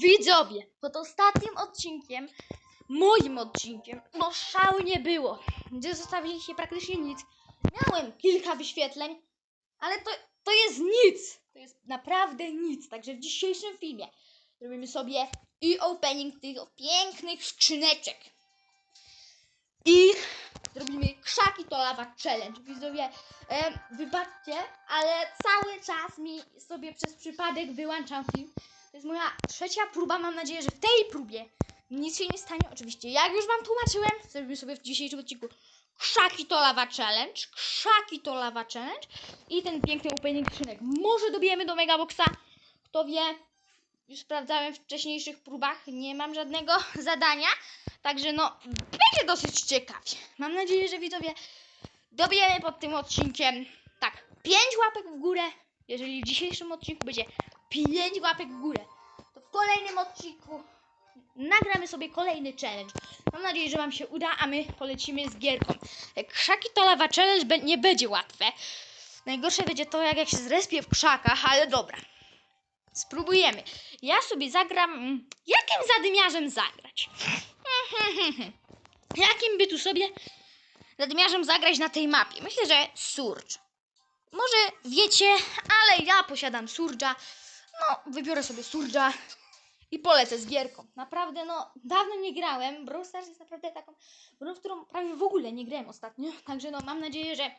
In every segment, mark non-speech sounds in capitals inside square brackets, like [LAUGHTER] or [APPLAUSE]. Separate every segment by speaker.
Speaker 1: Widzowie, pod ostatnim odcinkiem, moim odcinkiem, no szału nie było, gdzie zostawiliście praktycznie nic. Miałem kilka wyświetleń, ale to, to jest nic. To jest naprawdę nic. Także w dzisiejszym filmie zrobimy sobie i opening tych pięknych skrzyneczek. I zrobimy krzaki to lawa challenge. Widzowie, em, wybaczcie, ale cały czas mi sobie przez przypadek wyłączam film. To jest moja trzecia próba. Mam nadzieję, że w tej próbie nic się nie stanie. Oczywiście, jak już wam tłumaczyłem, zrobimy sobie w dzisiejszym odcinku krzaki to lawa challenge. Krzaki to lawa challenge. I ten piękny opening skrzynek. Może dobijemy do Megaboxa. Kto wie, już sprawdzałem w wcześniejszych próbach. Nie mam żadnego [LAUGHS] zadania. Także no, będzie dosyć ciekawie. Mam nadzieję, że widzowie dobijemy pod tym odcinkiem tak, 5 łapek w górę. Jeżeli w dzisiejszym odcinku będzie 5 łapek w górę, to w kolejnym odcinku nagramy sobie kolejny challenge. Mam nadzieję, że Wam się uda, a my polecimy z gierką. Krzaki to lawa challenge nie będzie łatwe. Najgorsze będzie to, jak, jak się zrespię w krzakach, ale dobra. Spróbujemy. Ja sobie zagram. mm, Jakim zadymiarzem zagrać? [LAUGHS] Jakim by tu sobie zadymiarzem zagrać na tej mapie? Myślę, że Surge. Może wiecie, ale ja posiadam Surge'a. No, wybiorę sobie Surge'a i polecę z gierką. Naprawdę, no, dawno nie grałem. Brawl Stars jest naprawdę taką grą, w którą prawie w ogóle nie grałem ostatnio. [LAUGHS] Także, no, mam nadzieję, że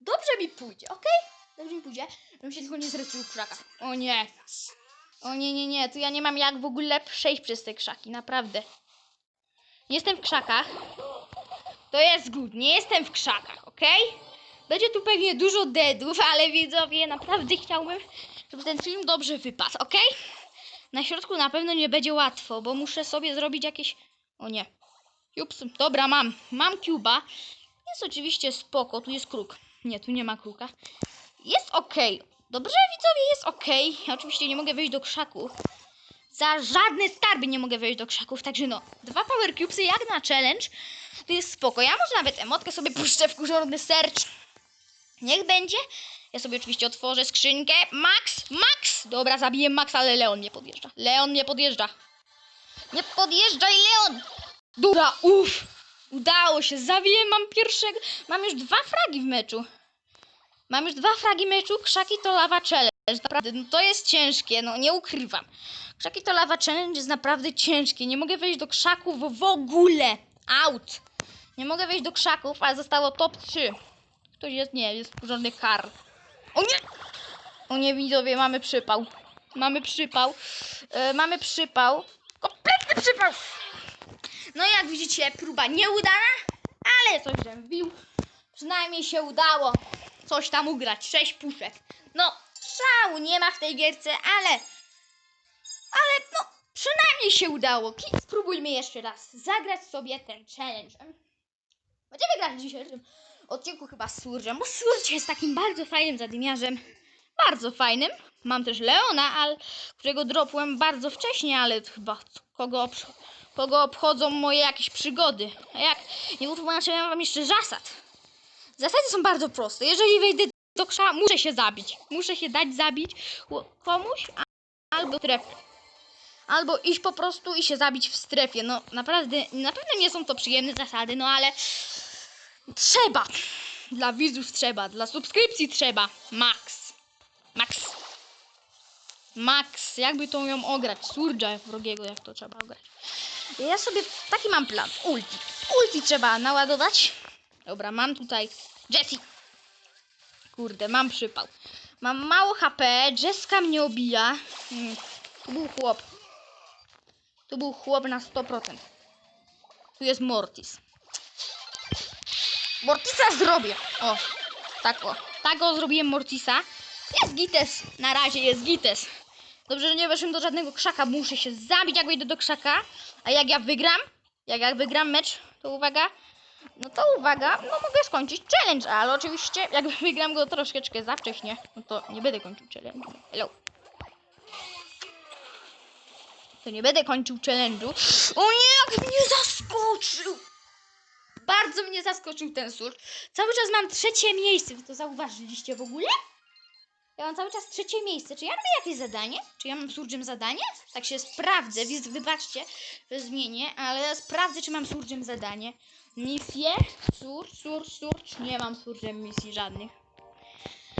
Speaker 1: dobrze mi pójdzie, ok? Dobrze mi pójdzie, żebym się tylko nie zrespił w krzakach. O nie. O nie, nie, nie. Tu ja nie mam jak w ogóle przejść przez te krzaki, naprawdę. Nie jestem w krzakach. To jest good. Nie jestem w krzakach, ok? Będzie tu pewnie dużo deadów, ale widzowie, naprawdę chciałbym, żeby ten film dobrze wypadł, ok? Na środku na pewno nie będzie łatwo, bo muszę sobie zrobić jakieś... O nie. Ups, dobra, mam. Mam Cuba. Jest oczywiście spoko, tu jest kruk. Nie, tu nie ma kruka. Jest ok. Dobrze, widzowie, jest ok. Ja oczywiście nie mogę wejść do krzaków. Za żadne skarby nie mogę wejść do krzaków, także no. Dwa Power Cubesy jak na challenge. To jest spoko. Ja może nawet emotkę sobie puszczę w kurzorny search. Niech będzie. Ja sobie oczywiście otworzę skrzynkę. Max! Max! Dobra, zabiję Maxa, ale Leon nie podjeżdża. Leon nie podjeżdża. Nie podjeżdżaj, Leon! Dobra, uff! Udało się, zabiję, mam pierwszego. Mam już dwa fragi w meczu. Mam już dwa fragi meczu. Krzaki to lawa challenge. Naprawdę, no to jest ciężkie, no nie ukrywam. Krzaki to lawa challenge jest naprawdę ciężkie. Nie mogę wejść do krzaków w ogóle. Out! Nie mogę wejść do krzaków, ale zostało top 3. Ktoś jest, nie, jest porządny Karl. O nie! O nie, widzowie, mamy przypał. Mamy przypał. E, mamy przypał. Kompletny przypał! No jak widzicie, próba nieudana, ale coś wbił. Przynajmniej się udało coś tam ugrać. Sześć puszek. No, szału nie ma w tej gierce, ale... Ale no, przynajmniej się udało. Spróbujmy jeszcze raz zagrać sobie ten challenge. Będziemy grać w dzisiejszym odcinku chyba z bo Surge jest takim bardzo fajnym zadymiarzem. Bardzo fajnym. Mam też Leona, al, którego dropłem bardzo wcześnie, ale chyba kogo, kogo obchodzą moje jakieś przygody. A jak nie utłumaczyłem wam jeszcze zasad. Zasady są bardzo proste. Jeżeli wejdę do krza, muszę się zabić. Muszę się dać zabić komuś albo trefę. Albo iść po prostu i się zabić w strefie. No naprawdę, na pewno nie są to przyjemne zasady, no ale trzeba. Dla widzów trzeba, dla subskrypcji trzeba. Max. Max. Max. Jakby to ją ograć? Surge'a wrogiego, jak to trzeba ograć. Ja sobie taki mam plan. Ulti. Ulti trzeba naładować. Dobra, mam tutaj Jessie. Kurde, mam przypał. Mam mało HP, Jessica mnie obija. Hmm. Tu był chłop. Tu był chłop na 100%. Tu jest Mortis. Mortisa zrobię. O, tak o. Tak o, zrobiłem Mortisa. Jest Gites. Na razie jest Gites. Dobrze, że nie weszłem do żadnego krzaka. Muszę się zabić, jak wejdę do krzaka. A jak ja wygram, jak ja wygram mecz, to uwaga. No to uwaga, no mogę skończyć challenge, ale oczywiście jak [LAUGHS] wygram go troszeczkę za wcześnie, no to nie będę kończył challenge. Hello. To nie będę kończył challenge'u. O nie, jak mnie zaskoczył! Bardzo mnie zaskoczył ten sur. Cały czas mam trzecie miejsce, wy to zauważyliście w ogóle? Ja mam cały czas trzecie miejsce. Czy ja robię jakieś zadanie? Czy ja mam surgem zadanie? Tak się sprawdzę, więc wybaczcie, że zmienię, ale sprawdzę, czy mam surgem zadanie. Misję? Surge, surge, surge. Nie mam surgem misji żadnych.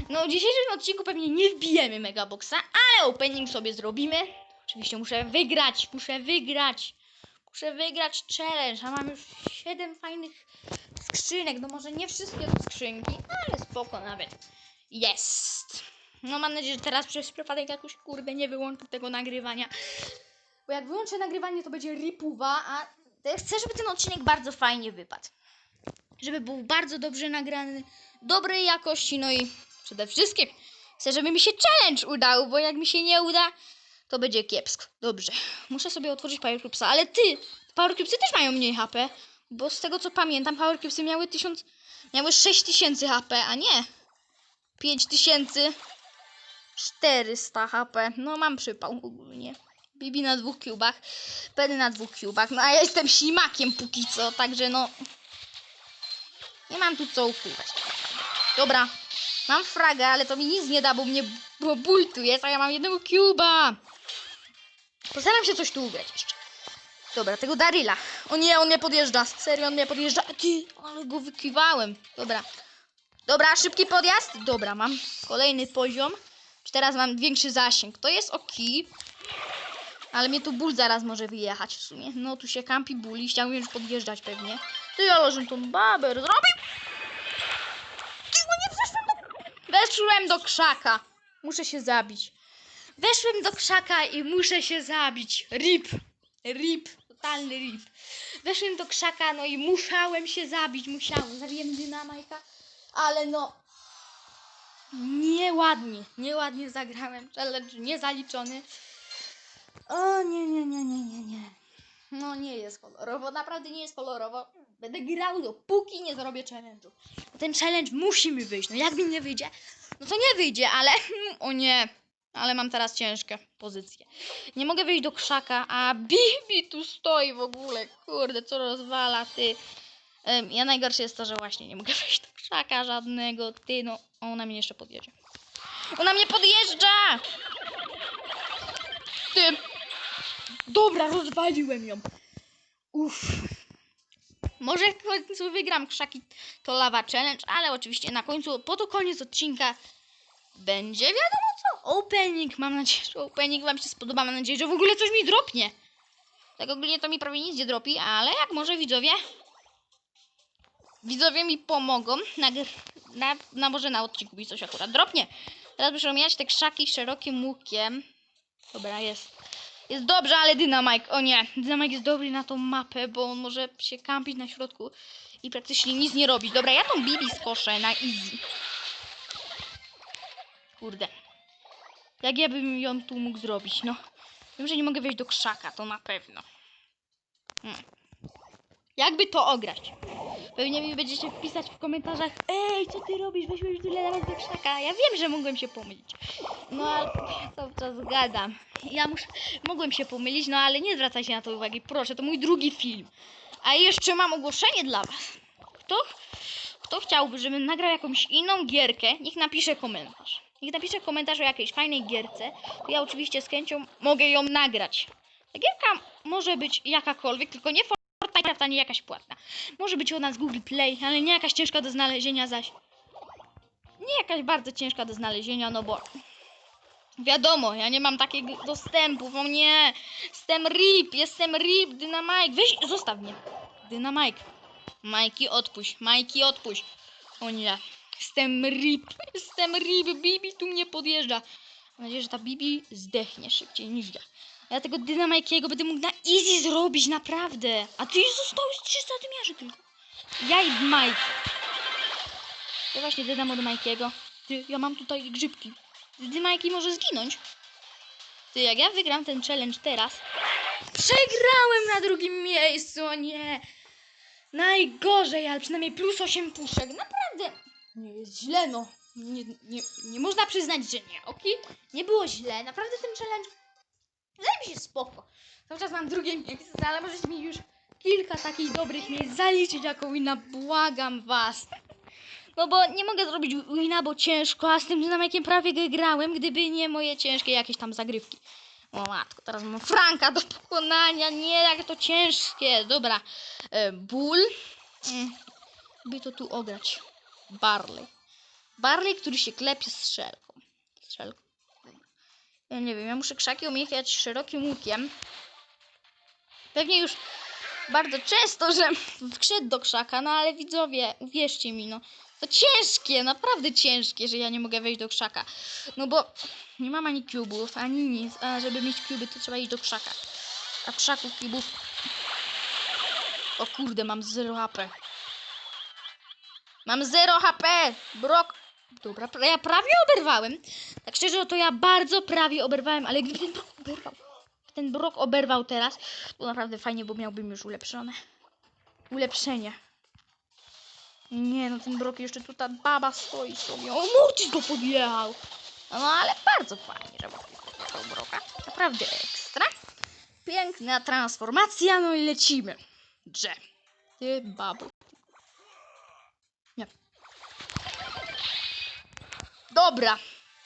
Speaker 1: No, w dzisiejszym odcinku pewnie nie wbijemy Megaboxa, ale opening sobie zrobimy. Oczywiście muszę wygrać, muszę wygrać. Muszę wygrać challenge, a mam już 7 fajnych skrzynek. No może nie wszystkie to skrzynki, ale spoko nawet. Jest. No mam nadzieję, że teraz przez przypadek jakoś kurde nie wyłączę tego nagrywania. Bo jak wyłączę nagrywanie, to będzie ripuwa, a chcę, żeby ten odcinek bardzo fajnie wypadł. Żeby był bardzo dobrze nagrany, dobrej jakości, no i przede wszystkim chcę, żeby mi się challenge udał, bo jak mi się nie uda, to będzie kiepsko. Dobrze. Muszę sobie otworzyć Power Cubesa, ale ty, Power Cubesy też mają mniej HP, bo z tego co pamiętam, Power Cubesy miały 1000, miały 6000 HP, a nie 5400 HP. No mam przypał ogólnie. Bibi na dwóch cubach, Penny na dwóch cubach. No a ja jestem ślimakiem póki co, także no... Nie mam tu co ukrywać. Dobra, mam fraga, ale to mi nic nie da, bo mnie bo ból tu jest, a ja mam jednego cuba. Postaram się coś tu ugrać jeszcze. Dobra, tego Daryla. O nie, on mnie podjeżdża. Serio, on mnie podjeżdża. Ty, ale go wykiwałem. Dobra. Dobra, szybki podjazd. Dobra, mam kolejny poziom. Czy teraz mam większy zasięg? To jest ok. Ale mnie tu ból zaraz może wyjechać w sumie. No, tu się kampi ból i chciałbym już podjeżdżać pewnie. Ty, ale żem tą babę zrobił. Ty, bo nie weszłem do... Weszłem do krzaka. Muszę się zabić. Weszłem do krzaka i muszę się zabić. Rip. Rip. Totalny rip. Weszłem do krzaka, no i musiałem się zabić. Musiałem. Zabiłem dynamajka. Ale no... Nieładnie. Nieładnie zagrałem. Challenge niezaliczony. O nie, nie, nie, nie, nie, nie. No nie jest kolorowo. Naprawdę nie jest kolorowo. Będę grał dopóki nie zrobię challenge'u. Ten challenge musi mi wyjść. No jak mi nie wyjdzie, no to nie wyjdzie, ale... [LAUGHS] O nie. Ale mam teraz ciężkie pozycje. Nie mogę wyjść do krzaka, a Bibi tu stoi w ogóle. Kurde, co rozwala, ty. Ja najgorsze jest to, że właśnie nie mogę [LAUGHS] wejść do krzaka żadnego. Ty, no, ona mnie jeszcze podjedzie. Ona mnie podjeżdża! Ty. Dobra, rozwaliłem ją. Uff. Może w końcu wygram krzaki to lawa challenge, ale oczywiście na końcu, po to koniec odcinka będzie wiadomo co. Opening, mam nadzieję, że opening wam się spodoba, mam nadzieję, że w ogóle coś mi dropnie. Tak ogólnie to mi prawie nic nie dropi, ale jak może widzowie, widzowie mi pomogą, na, na, na może na odcinku mi coś akurat dropnie. Teraz muszę omijać te krzaki szerokim łukiem. Dobra, jest. Jest dobrze, ale Dynamike, o nie, Dynamike jest dobry na tą mapę, bo on może się kampić na środku i praktycznie nic nie robić. Dobra, ja tą Bibi skoszę na easy. Kurde. Jak ja bym ją tu mógł zrobić, no. Wiem, że nie mogę wejść do krzaka, to na pewno. Hmm. Jakby to ograć? Pewnie mi będziecie pisać w komentarzach Ej, co ty robisz? Weźmy już tyle razy do krzaka. Ja wiem, że mogłem się pomylić. No, ale cały czas gadam. Ja muszę... Mogłem się pomylić, no ale nie zwracajcie na to uwagi. Proszę, to mój drugi film. A jeszcze mam ogłoszenie dla was. Kto, kto chciałby, żebym nagrał jakąś inną gierkę, niech napisze komentarz. Niech napisze komentarz o jakiejś fajnej gierce, to ja oczywiście z chęcią mogę ją nagrać. Ta gierka może być jakakolwiek, tylko nie a nie jakaś płatna. Może być ona z Google Play, ale nie jakaś ciężka do znalezienia zaś. Nie jakaś bardzo ciężka do znalezienia, no bo wiadomo, ja nie mam takiego dostępu, o nie, jestem RIP, jestem RIP, Dynamike, weź, zostaw mnie, Dynamike, Majki odpuść, Majki odpuść, o nie, jestem RIP, jestem RIP, Bibi tu mnie podjeżdża, mam nadzieję, że ta Bibi zdechnie szybciej niż ja. Ja tego Dynamajkiego będę mógł na easy zrobić, naprawdę. A ty zostałeś 300 dymiarzy tylko. Ja i Mike. Ja właśnie dodam od Majkiego. Ty, ja mam tutaj grzybki. Dynamajki może zginąć. Ty, jak ja wygram ten challenge teraz... Przegrałem na drugim miejscu, nie. Najgorzej, ale przynajmniej plus 8 puszek. Naprawdę nie jest źle, no. Nie, nie, nie można przyznać, że nie, ok? Nie było źle, naprawdę ten challenge Wydaje mi się spoko. Cały czas mam drugie miejsce, ale możecie mi już kilka takich dobrych miejsc zaliczyć jako wina. Błagam was. No bo nie mogę zrobić wina, bo ciężko, a z tym dynamikiem prawie grałem, gdyby nie moje ciężkie jakieś tam zagrywki. O matko, teraz mam Franka do pokonania, nie, jak to ciężkie. Dobra, e, ból. Mm. By to tu ograć. Barley. Barley, który się klepie strzelką. Strzelką. Ja nie wiem, ja muszę krzaki omijać szerokim łukiem. Pewnie już bardzo często, że wszedł do krzaka, no ale widzowie, uwierzcie mi, no. To ciężkie, naprawdę ciężkie, że ja nie mogę wejść do krzaka. No bo nie mam ani kubów, ani nic, a żeby mieć kuby, to trzeba iść do krzaka. A w krzaku kubów... O kurde, mam 0 HP. Mam 0 HP! Brok... Dobra, ja prawie oberwałem. Tak szczerze, to ja bardzo prawie oberwałem, ale gdyby ten brok oberwał, ten brok oberwał teraz, to naprawdę fajnie, bo miałbym już ulepszone. Ulepszenie. Nie, no ten brok jeszcze tu ta baba stoi sobie. O, Mortis go podjechał. No ale bardzo fajnie, że podjechał broka. Naprawdę ekstra. Piękna transformacja, no i lecimy. Że. Ty babo. Dobra.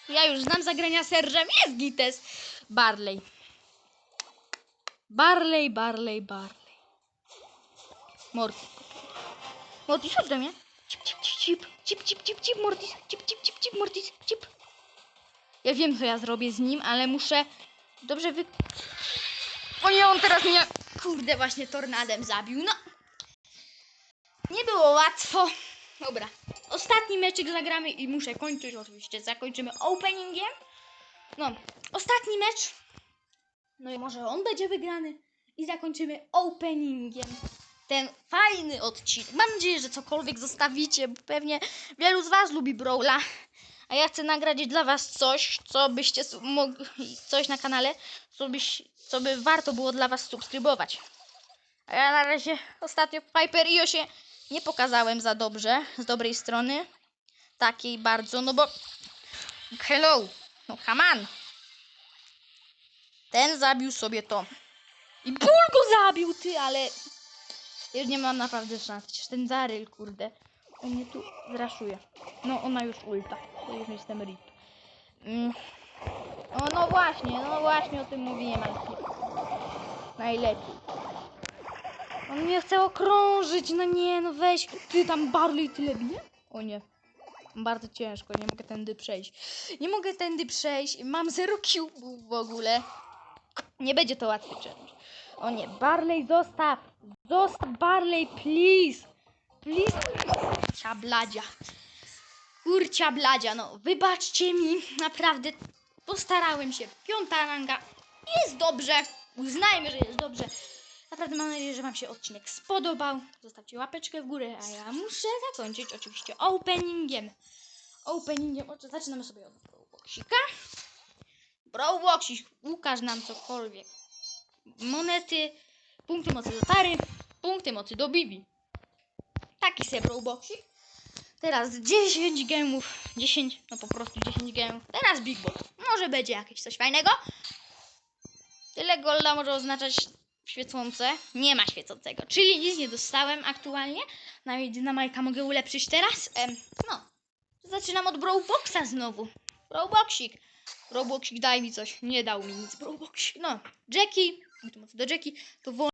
Speaker 1: Ja już znam zagrania serżem. Jest gites. Barley. Barley, Barley, Barley. Mortis. Mortis, chodź do mnie. Cip, cip, cip, cip, cip, cip, cip, cip, Mortis, cip, cip, cip, cip, Mortis, cip. Ja wiem, co ja zrobię z nim, ale muszę dobrze wy... O nie, on teraz mnie, kurde, właśnie tornadem zabił, no. Nie było łatwo. Dobra, ostatni meczek zagramy i muszę kończyć, oczywiście zakończymy openingiem. No, ostatni mecz. No i może on będzie wygrany i zakończymy openingiem ten fajny odcinek. Mam nadzieję, że cokolwiek zostawicie, bo pewnie wielu z Was lubi Brawla. A ja chcę nagrać dla Was coś, co byście mogli, coś na kanale, co, byś, co by warto było dla Was subskrybować. A ja na razie ostatnio Piper Io się nie pokazałem za dobrze, z dobrej strony. Takiej bardzo, no bo hello, no come on. Ten zabił sobie to. I ból go zabił, ty, ale już nie mam naprawdę szans. Przecież ten Zaryl, kurde. On mnie tu zraszuje. No, ona już ulta. To już jestem rip. Mm. O, no właśnie, no właśnie o tym mówiłem, ale najlepiej. On mnie chce okrążyć, no nie, no weź. Ty tam Barley tyle bije? O nie. Bardzo ciężko, nie mogę tędy przejść. Nie mogę tędy przejść, mam zero cubów w ogóle. Nie będzie to łatwy challenge. O nie, Barley zostaw! Zostaw Barley, please! Please! Kurcia bladzia. Kurcia bladzia, no wybaczcie mi, naprawdę postarałem się. Piąta ranga jest dobrze. Uznajmy, że jest dobrze. Naprawdę mam nadzieję, że Wam się odcinek spodobał. Zostawcie łapeczkę w górę, a ja muszę zakończyć oczywiście openingiem. Openingiem, zaczynamy sobie od Brawlboxika. Brawlboxik, ukaż nam cokolwiek monety, punkty mocy do Tary, punkty mocy do Bibi. Taki sobie Brawlboxik. Teraz 10 gemów, 10, no po prostu 10 gemów. Teraz Big Box. Może będzie jakieś coś fajnego. Tyle golda może oznaczać świecące. Nie ma świecącego, czyli nic nie dostałem aktualnie. Nawet dynamajka mogę ulepszyć teraz. Em, no, zaczynam od Brawlboxa znowu. Brawlboxik. Brawlboxik daj mi coś. Nie dał mi nic Brawlboxik. No, Jackie, do Jackie, to wolno.